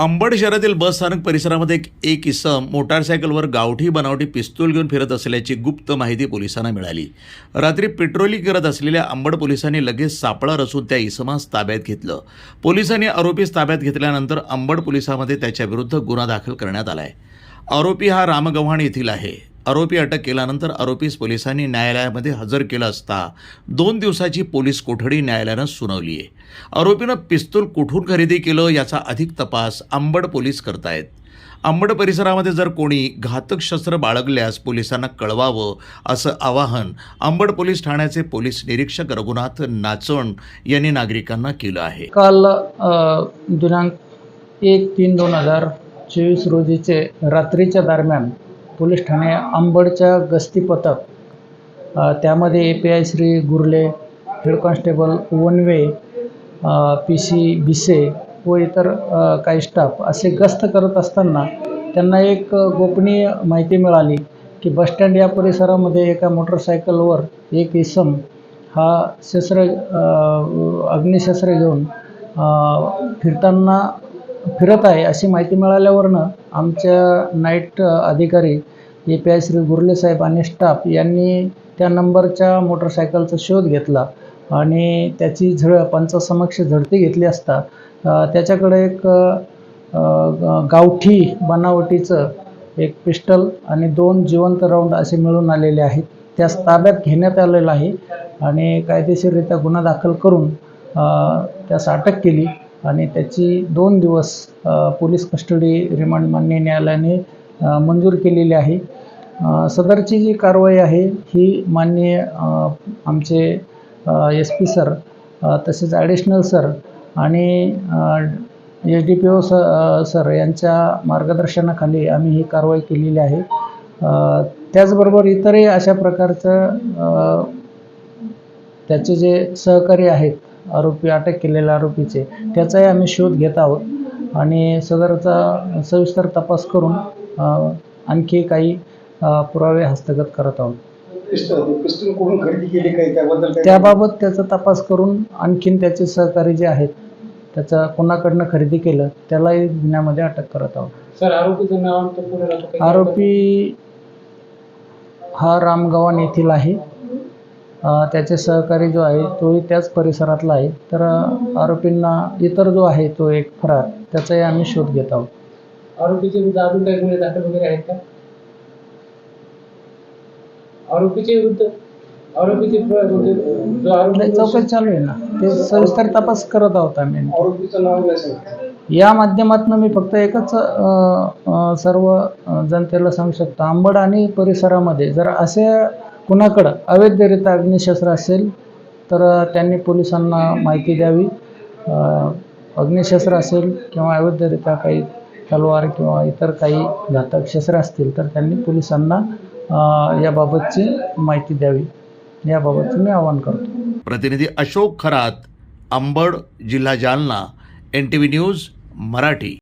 अंबड शहरातील बस स्थानक परिसरामध्ये एक- एक इसम मोटारसायकलवर गावठी बनावटी पिस्तूल घेऊन फिरत असल्याची गुप्त माहिती पोलिसांना मिळाली. रात्री पेट्रोलिंग करत असलेल्या अंबड पोलिसांनी लगेच सापळा रचून त्या इसमास ताब्यात घेतलं. पोलिसांनी आरोपीस ताब्यात घेतल्यानंतर अंबड पोलिसांमध्ये त्याच्याविरुद्ध गुन्हा दाखल करण्यात आला आहे आरोपी हा रामगव्हाण येथील आहे. आरोपी अटक केल्यानंतर आरोपीस पोलिसांनी न्यायालयामध्ये हजर केलं असता दोन दिवसाची पोलीस कोठडी न्यायालयानं सुनावली आहे. आरोपीनं पिस्तूल कुठून खरेदी केलं याचा अधिक तपास आंबड पोलीस करतायत. आंबड परिसरामध्ये जर कोणी घातक शस्त्र बाळगल्यास पोलिसांना कळवावं असं आवाहन आंबड पोलीस ठाण्याचे पोलीस निरीक्षक रघुनाथ नाचण यांनी नागरिकांना केलं आहे. काल दिनांक एक तीन दोन हजार चोवीस रोजीचे रात्रीच्या दरम्यान पोलीस ठाणे आंबडच्या गस्ती पथक त्यामध्ये A P I Shri Gurle head constable Wanve P C Bhise व इतर काही स्टाफ असे गस्त करत असताना त्यांना एक गोपनीय माहिती मिळाली की बसस्टँड या परिसरामध्ये एका मोटरसायकलवर एक इसम हा शस्त्र अग्निशस्त्र घेऊन फिरताना फिरत आहे अशी माहिती मिळाल्यावरनं आमच्या नाईट अधिकारी A P I Shri Gurle साहेब आणि स्टाफ यांनी त्या नंबरच्या मोटरसायकलचा शोध घेतला आणि त्याची झळ पंचासमक्ष झडती घेतली असता त्याच्याकडे एक गावठी बनावटीचं एक पिस्टल आणि दोन जिवंत राऊंड असे मिळून आलेले आहेत. त्यास ताब्यात घेण्यात आलेलं आहे आणि कायदेशीररित्या गुन्हा दाखल करून त्यास अटक केली. आणि त्याची दोन दिवस पोलीस कस्टडी रिमांड मान्य न्यायालयाने मंजूर केलेली आहे. सदरची जी कारवाई आहे ही मान्य आमचे एस पी सर तसेच ॲडिशनल सर आणि एच डी पी ओ स सर यांच्या मार्गदर्शनाखाली आम्ही ही कारवाई केलेली आहे. त्याचबरोबर इतरही अशा प्रकारचं त्याचे जे सहकारी आहेत आरोपी अटक केलेल्या आरोपीचे त्याचाही आम्ही शोध घेत आहोत. आणि सदरचा सविस्तर तपास करून आणखी काही पुरावे हस्तगत करत आहोत. त्याबाबत त्याचा तपास करून आणखीन त्याचे सहकारी जे आहेत त्याचा कोणाकडनं खरेदी केलं त्यालाही गुन्ह्यामध्ये अटक करत आहोत. सर आरोपी हा रामगव्हाण येथील आहे. त्याचे सहकारी जो आहे तोही त्याच परिसरातला आहे. तर आरोपींना इतर जो आहे तो एक फरार त्याचाही आम्ही शोध घेत आहोत. आरोपीचे विरुद्ध अजून काही गुन्हे दाखल वगैरे आहेत का? आरोपीचे विरुद्ध? आरोपीचे म्हणजे जो आरोपी चौकशी चालू आहे ना. ते सविस्तर तपास करत आहोत आम्ही. आरोपीचं नाव सांगितलं या माध्यमातून मी फक्त एकच सर्व जनतेला सांगू शकतो. आंबड आणि परिसरामध्ये जर असे कुणाकडं? अवैधरित्या अग्निशस्त्र असेल तर त्यांनी पोलिसांना माहिती द्यावी. अग्निशस्त्र असेल किंवा अवैधरित्या काही तलवार किंवा इतर काही घातक शस्त्र असतील तर त्यांनी पोलिसांना याबाबतची माहिती द्यावी. याबाबतचं मी आवाहन करतो. प्रतिनिधी अशोक खरात अंबड जिल्हा Jalna N T V news Marathi.